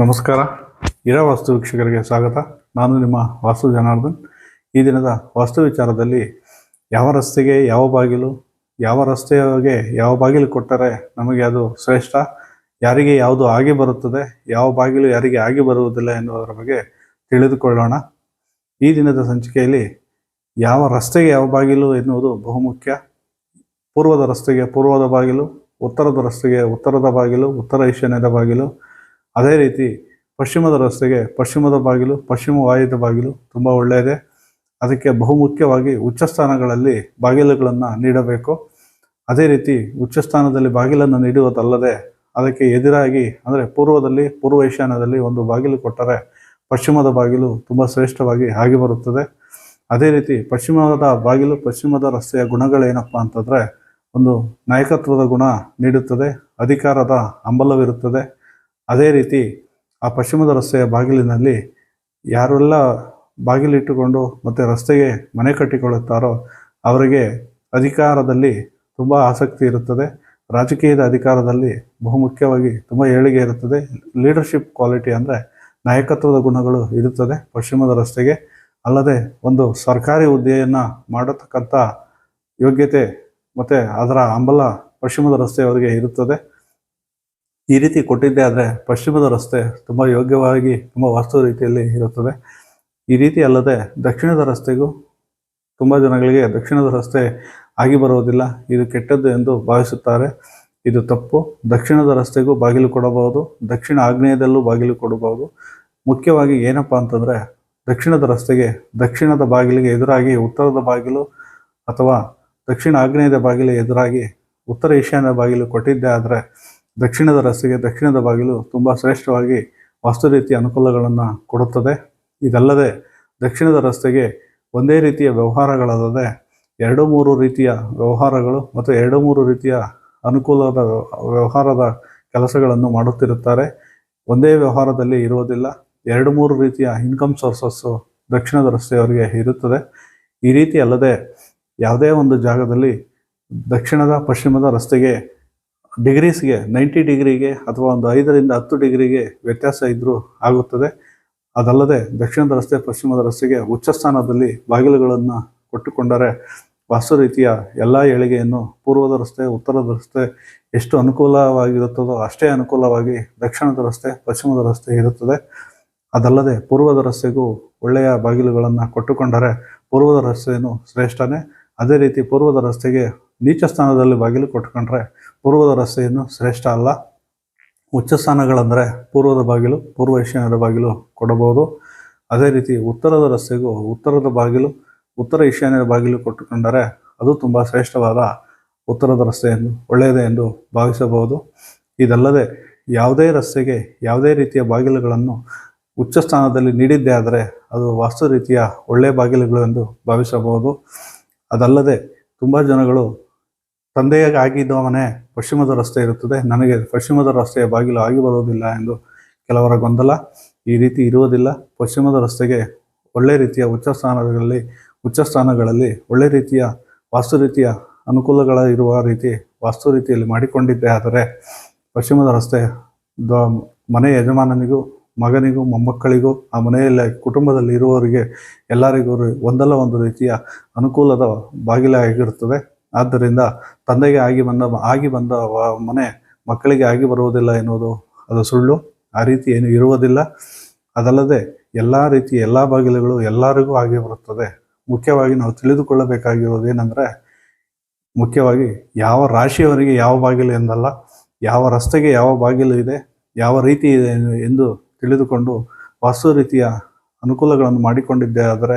ನಮಸ್ಕಾರ. ಇರ ವಾಸ್ತು ವೀಕ್ಷಕರಿಗೆ ಸ್ವಾಗತ. ನಾನು ನಿಮ್ಮ ವಾಸ್ತು ಜನಾರ್ದನ್. ಈ ದಿನದ ವಾಸ್ತು ವಿಚಾರದಲ್ಲಿ ಯಾವ ರಸ್ತೆಗೆ ಯಾವ ಬಾಗಿಲು, ಯಾವ ರಸ್ತೆಗೆ ಯಾವ ಬಾಗಿಲು ಕೊಟ್ಟರೆ ನಮಗೆ ಅದು ಶ್ರೇಷ್ಠ, ಯಾರಿಗೆ ಯಾವುದು ಆಗಿ ಬರುತ್ತದೆ, ಯಾವ ಬಾಗಿಲು ಯಾರಿಗೆ ಆಗಿ ಬರುವುದಿಲ್ಲ ಎನ್ನುವುದರ ಬಗ್ಗೆ ತಿಳಿದುಕೊಳ್ಳೋಣ. ಈ ದಿನದ ಸಂಚಿಕೆಯಲ್ಲಿ ಯಾವ ರಸ್ತೆಗೆ ಯಾವ ಬಾಗಿಲು ಎನ್ನುವುದು ಬಹುಮುಖ್ಯ ಪೂರ್ವದ ರಸ್ತೆಗೆ ಪೂರ್ವದ ಬಾಗಿಲು, ಉತ್ತರದ ರಸ್ತೆಗೆ ಉತ್ತರದ ಬಾಗಿಲು, ಉತ್ತರ ಈಶಾನ್ಯದ ಬಾಗಿಲು ಅದೇ ರೀತಿ ಪಶ್ಚಿಮದ ರಸ್ತೆಗೆ ಪಶ್ಚಿಮದ ಬಾಗಿಲು, ಪಶ್ಚಿಮ ವಾಯುದ ಬಾಗಿಲು ತುಂಬ ಒಳ್ಳೆಯದೇ. ಅದಕ್ಕೆ ಬಹುಮುಖ್ಯವಾಗಿ ಉಚ್ಚ ಸ್ಥಾನಗಳಲ್ಲಿ ಬಾಗಿಲುಗಳನ್ನು ನೀಡಬೇಕು. ಅದೇ ರೀತಿ ಉಚ್ಚ ಸ್ಥಾನದಲ್ಲಿ ಬಾಗಿಲನ್ನು ನೀಡುವುದಲ್ಲದೆ ಅದಕ್ಕೆ ಎದುರಾಗಿ ಅಂದರೆ ಪೂರ್ವದಲ್ಲಿ, ಪೂರ್ವ ಈಶಾನ್ಯದಲ್ಲಿ ಒಂದು ಬಾಗಿಲು ಕೊಟ್ಟರೆ ಪಶ್ಚಿಮದ ಬಾಗಿಲು ತುಂಬ ಶ್ರೇಷ್ಠವಾಗಿ ಆಗಿ ಬರುತ್ತದೆ. ಅದೇ ರೀತಿ ಪಶ್ಚಿಮದ ಬಾಗಿಲು, ಪಶ್ಚಿಮದ ರಸ್ತೆಯ ಗುಣಗಳೇನಪ್ಪ ಅಂತಂದರೆ ಒಂದು ನಾಯಕತ್ವದ ಗುಣ ನೀಡುತ್ತದೆ, ಅಧಿಕಾರದ ಹಂಬಲವಿರುತ್ತದೆ. ಅದೇ ರೀತಿ ಆ ಪಶ್ಚಿಮದ ರಸ್ತೆಯ ಬಾಗಿಲಿನಲ್ಲಿ ಯಾರೆಲ್ಲ ಬಾಗಿಲಿಟ್ಟುಕೊಂಡು ಮತ್ತು ರಸ್ತೆಗೆ ಮನೆ ಕಟ್ಟಿಕೊಳ್ಳುತ್ತಾರೋ ಅವರಿಗೆ ಅಧಿಕಾರದಲ್ಲಿ ತುಂಬ ಆಸಕ್ತಿ ಇರುತ್ತದೆ. ರಾಜಕೀಯದ ಅಧಿಕಾರದಲ್ಲಿ ಬಹುಮುಖ್ಯವಾಗಿ ತುಂಬ ಏಳಿಗೆ ಇರುತ್ತದೆ. ಲೀಡರ್ಶಿಪ್ ಕ್ವಾಲಿಟಿ ಅಂದರೆ ನಾಯಕತ್ವದ ಗುಣಗಳು ಇರುತ್ತದೆ ಪಶ್ಚಿಮದ ರಸ್ತೆಗೆ. ಅಲ್ಲದೆ ಒಂದು ಸರ್ಕಾರಿ ಹುದ್ದೆಯನ್ನು ಮಾಡತಕ್ಕಂಥ ಯೋಗ್ಯತೆ ಮತ್ತು ಅದರ ಹಂಬಲ ಪಶ್ಚಿಮದ ರಸ್ತೆಯವರಿಗೆ ಇರುತ್ತದೆ. ಈ ರೀತಿ ಕೊಟ್ಟಿದ್ದೇ ಆದರೆ ಪಶ್ಚಿಮದ ರಸ್ತೆ ತುಂಬ ಯೋಗ್ಯವಾಗಿ, ತುಂಬ ವಾಸ್ತು ರೀತಿಯಲ್ಲಿ ಇರುತ್ತದೆ. ಈ ರೀತಿ ಅಲ್ಲದೆ ದಕ್ಷಿಣದ ರಸ್ತೆಗೂ ತುಂಬ ಜನಗಳಿಗೆ ದಕ್ಷಿಣದ ರಸ್ತೆ ಆಗಿ ಬರುವುದಿಲ್ಲ. ಇದು ಕೆಟ್ಟದ್ದು ಎಂದು ಭಾವಿಸುತ್ತಾರೆ. ಇದು ತಪ್ಪು. ದಕ್ಷಿಣದ ರಸ್ತೆಗೂ ಬಾಗಿಲು ಕೊಡಬಹುದು. ದಕ್ಷಿಣ ಆಗ್ನೇಯದಲ್ಲೂ ಬಾಗಿಲು ಕೊಡಬಹುದು. ಮುಖ್ಯವಾಗಿ ಏನಪ್ಪ ಅಂತಂದರೆ ದಕ್ಷಿಣದ ರಸ್ತೆಗೆ, ದಕ್ಷಿಣದ ಬಾಗಿಲಿಗೆ ಎದುರಾಗಿ ಉತ್ತರದ ಬಾಗಿಲು ಅಥವಾ ದಕ್ಷಿಣ ಆಗ್ನೇಯದ ಬಾಗಿಲು ಎದುರಾಗಿ ಉತ್ತರ ಈಶಾನ್ಯ ಬಾಗಿಲು ಕೊಟ್ಟಿದ್ದೇ ಆದರೆ ದಕ್ಷಿಣದ ರಸ್ತೆಗೆ ದಕ್ಷಿಣದ ಬಾಗಿಲು ತುಂಬ ಶ್ರೇಷ್ಠವಾಗಿ ವಾಸ್ತು ರೀತಿಯ ಅನುಕೂಲಗಳನ್ನು ಕೊಡುತ್ತದೆ. ಇದಲ್ಲದೆ ದಕ್ಷಿಣದ ರಸ್ತೆಗೆ ಒಂದೇ ರೀತಿಯ ವ್ಯವಹಾರಗಳಲ್ಲದೆ ಎರಡು ಮೂರು ರೀತಿಯ ವ್ಯವಹಾರಗಳು ಮತ್ತು ಎರಡು ಮೂರು ರೀತಿಯ ಅನುಕೂಲದ ವ್ಯವಹಾರದ ಕೆಲಸಗಳನ್ನು ಮಾಡುತ್ತಿರುತ್ತಾರೆ. ಒಂದೇ ವ್ಯವಹಾರದಲ್ಲಿ ಇರುವುದಿಲ್ಲ. ಎರಡು ಮೂರು ರೀತಿಯ ಇನ್ಕಮ್ ಸೋರ್ಸಸ್ಸು ದಕ್ಷಿಣದ ರಸ್ತೆಯವರಿಗೆ ಇರುತ್ತದೆ. ಈ ರೀತಿ ಅಲ್ಲದೆ ಯಾವುದೇ ಒಂದು ಜಾಗದಲ್ಲಿ ದಕ್ಷಿಣದ ಪಶ್ಚಿಮದ ರಸ್ತೆಗೆ ಡಿಗ್ರೀಸ್ಗೆ ನೈಂಟಿ ಡಿಗ್ರಿಗೆ ಅಥವಾ ಒಂದು ಐದರಿಂದ ಹತ್ತು ಡಿಗ್ರಿಗೆ ವ್ಯತ್ಯಾಸ ಇದ್ದರೂ ಆಗುತ್ತದೆ. ಅದಲ್ಲದೆ ದಕ್ಷಿಣದ ರಸ್ತೆ, ಪಶ್ಚಿಮದ ರಸ್ತೆಗೆ ಉಚ್ಚ ಸ್ಥಾನದಲ್ಲಿ ಬಾಗಿಲುಗಳನ್ನು ಕೊಟ್ಟುಕೊಂಡರೆ ವಾಸ್ತು ರೀತಿಯ ಎಲ್ಲ ಏಳಿಗೆಯನ್ನು ಪೂರ್ವದ ರಸ್ತೆ, ಉತ್ತರದ ರಸ್ತೆ ಎಷ್ಟು ಅನುಕೂಲವಾಗಿರುತ್ತದೋ ಅಷ್ಟೇ ಅನುಕೂಲವಾಗಿ ದಕ್ಷಿಣದ ರಸ್ತೆ, ಪಶ್ಚಿಮದ ರಸ್ತೆ ಇರುತ್ತದೆ. ಅದಲ್ಲದೆ ಪೂರ್ವದ ರಸ್ತೆಗೂ ಒಳ್ಳೆಯ ಬಾಗಿಲುಗಳನ್ನು ಕೊಟ್ಟುಕೊಂಡರೆ ಪೂರ್ವದ ರಸ್ತೆಯನ್ನು ಶ್ರೇಷ್ಠನೇ. ಅದೇ ರೀತಿ ಪೂರ್ವದ ರಸ್ತೆಗೆ ನೀಚ ಸ್ಥಾನದಲ್ಲಿ ಬಾಗಿಲು ಕೊಟ್ಕೊಂಡ್ರೆ ಪೂರ್ವದ ರಸ್ತೆಯನ್ನು ಶ್ರೇಷ್ಠ ಅಲ್ಲ. ಉಚ್ಚ ಸ್ಥಾನಗಳಂದರೆ ಪೂರ್ವದ ಬಾಗಿಲು, ಪೂರ್ವ ಈಶಾನ್ಯದ ಬಾಗಿಲು ಕೊಡಬಹುದು. ಅದೇ ರೀತಿ ಉತ್ತರದ ರಸ್ತೆಗೂ ಉತ್ತರದ ಬಾಗಿಲು, ಉತ್ತರ ಈಶಾನ್ಯದ ಬಾಗಿಲು ಕೊಟ್ಟುಕೊಂಡರೆ ಅದು ತುಂಬ ಶ್ರೇಷ್ಠವಾದ ಉತ್ತರದ ರಸ್ತೆಯನ್ನು, ಒಳ್ಳೆಯದೇ ಎಂದು ಭಾವಿಸಬಹುದು. ಇದಲ್ಲದೆ ಯಾವುದೇ ರಸ್ತೆಗೆ ಯಾವುದೇ ರೀತಿಯ ಬಾಗಿಲುಗಳನ್ನು ಉಚ್ಚ ಸ್ಥಾನದಲ್ಲಿ ನೀಡಿದ್ದೇ ಆದರೆ ಅದು ವಾಸ್ತು ರೀತಿಯ ಒಳ್ಳೆಯ ಬಾಗಿಲುಗಳು ಎಂದು ಭಾವಿಸಬಹುದು. ಅದಲ್ಲದೆ ತುಂಬ ಜನಗಳು ತಂದೆಯಾಗಿ ಆಗಿದ್ದ ಮನೆ ಪಶ್ಚಿಮದ ರಸ್ತೆ ಇರುತ್ತದೆ. ನನಗೆ ಪಶ್ಚಿಮದ ರಸ್ತೆಯ ಬಾಗಿಲು ಆಗಿ ಬರುವುದಿಲ್ಲ ಎಂದು ಕೆಲವರ ಗೊಂದಲ ಈ ರೀತಿ ಇರುವುದಿಲ್ಲ. ಪಶ್ಚಿಮದ ರಸ್ತೆಗೆ ಒಳ್ಳೆ ರೀತಿಯ ಉಚ್ಚ ಸ್ಥಾನಗಳಲ್ಲಿ ಉಚ್ಚ ಸ್ಥಾನಗಳಲ್ಲಿ ಒಳ್ಳೆ ರೀತಿಯ ವಾಸ್ತು ರೀತಿಯ ಅನುಕೂಲಗಳ ಇರುವ ರೀತಿ ವಾಸ್ತು ರೀತಿಯಲ್ಲಿ ಮಾಡಿಕೊಂಡಿದ್ದೇ ಆದರೆ ಪಶ್ಚಿಮದ ರಸ್ತೆ ಮನೆ ಯಜಮಾನನಿಗೂ ಮಗನಿಗೂ, ಮೊಮ್ಮಕ್ಕಳಿಗೂ, ಆ ಮನೆಯಲ್ಲಿ ಕುಟುಂಬದಲ್ಲಿ ಇರುವವರಿಗೆ ಎಲ್ಲರಿಗೂ ಒಂದಲ್ಲ ಒಂದು ರೀತಿಯ ಅನುಕೂಲದ ಬಾಗಿಲಾಗಿರುತ್ತದೆ. ಆದ್ದರಿಂದ ತಂದೆಗೆ ಆಗಿ ಬಂದ ಆಗಿ ಬಂದ ಮನೆ ಮಕ್ಕಳಿಗೆ ಆಗಿ ಬರುವುದಿಲ್ಲ ಎನ್ನುವುದು ಅದು ಸುಳ್ಳು. ಆ ರೀತಿ ಏನು ಇರುವುದಿಲ್ಲ. ಅದಲ್ಲದೆ ಎಲ್ಲ ರೀತಿಯ ಎಲ್ಲ ಬಾಗಿಲುಗಳು ಎಲ್ಲರಿಗೂ ಆಗಿ ಬರುತ್ತದೆ. ಮುಖ್ಯವಾಗಿ ನಾವು ತಿಳಿದುಕೊಳ್ಳಬೇಕಾಗಿರೋದು ಏನಂದರೆ, ಮುಖ್ಯವಾಗಿ ಯಾವ ರಾಶಿಯವರಿಗೆ ಯಾವ ಬಾಗಿಲು ಎಂದಲ್ಲ, ಯಾವ ರಸ್ತೆಗೆ ಯಾವ ಬಾಗಿಲು ಇದೆ, ಯಾವ ರೀತಿ ಇದೆ ಎಂದು ತಿಳಿದುಕೊಂಡು ವಾಸ್ತು ರೀತಿಯ ಅನುಕೂಲಗಳನ್ನು ಮಾಡಿಕೊಂಡಿದ್ದೆ. ಆದರೆ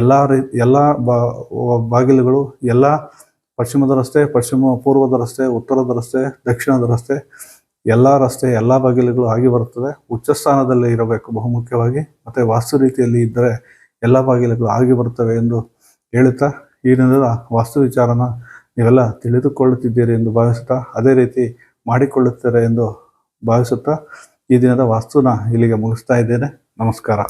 ಎಲ್ಲ ರೀ, ಎಲ್ಲ ಬಾಗಿಲುಗಳು ಎಲ್ಲ ಪಶ್ಚಿಮದ ರಸ್ತೆ, ಪಶ್ಚಿಮ ಪೂರ್ವದ ರಸ್ತೆ, ಉತ್ತರದ ರಸ್ತೆ, ದಕ್ಷಿಣದ ರಸ್ತೆ, ಎಲ್ಲ ರಸ್ತೆ, ಎಲ್ಲ ಬಾಗಿಲುಗಳು ಆಗಿ ಬರುತ್ತದೆ ಉಚ್ಚ ಸ್ಥಾನದಲ್ಲಿ ಇರಬೇಕು ಬಹುಮುಖ್ಯವಾಗಿ. ಮತ್ತು ವಾಸ್ತು ರೀತಿಯಲ್ಲಿ ಇದ್ದರೆ ಎಲ್ಲ ಬಾಗಿಲುಗಳು ಆಗಿ ಬರುತ್ತವೆ ಎಂದು ಹೇಳುತ್ತಾ, ಈ ದಿನದ ವಾಸ್ತು ವಿಚಾರನ ನೀವೆಲ್ಲ ತಿಳಿದುಕೊಳ್ಳುತ್ತಿದ್ದೀರಿ ಎಂದು ಭಾವಿಸುತ್ತಾ, ಅದೇ ರೀತಿ ಮಾಡಿಕೊಳ್ಳುತ್ತಾರೆ ಎಂದು ಭಾವಿಸುತ್ತಾ ಈ ದಿನದ ವಾಸ್ತುನ ಇಲ್ಲಿಗೆ ಮುಗಿಸ್ತಾ ಇದ್ದೇನೆ. ನಮಸ್ಕಾರ.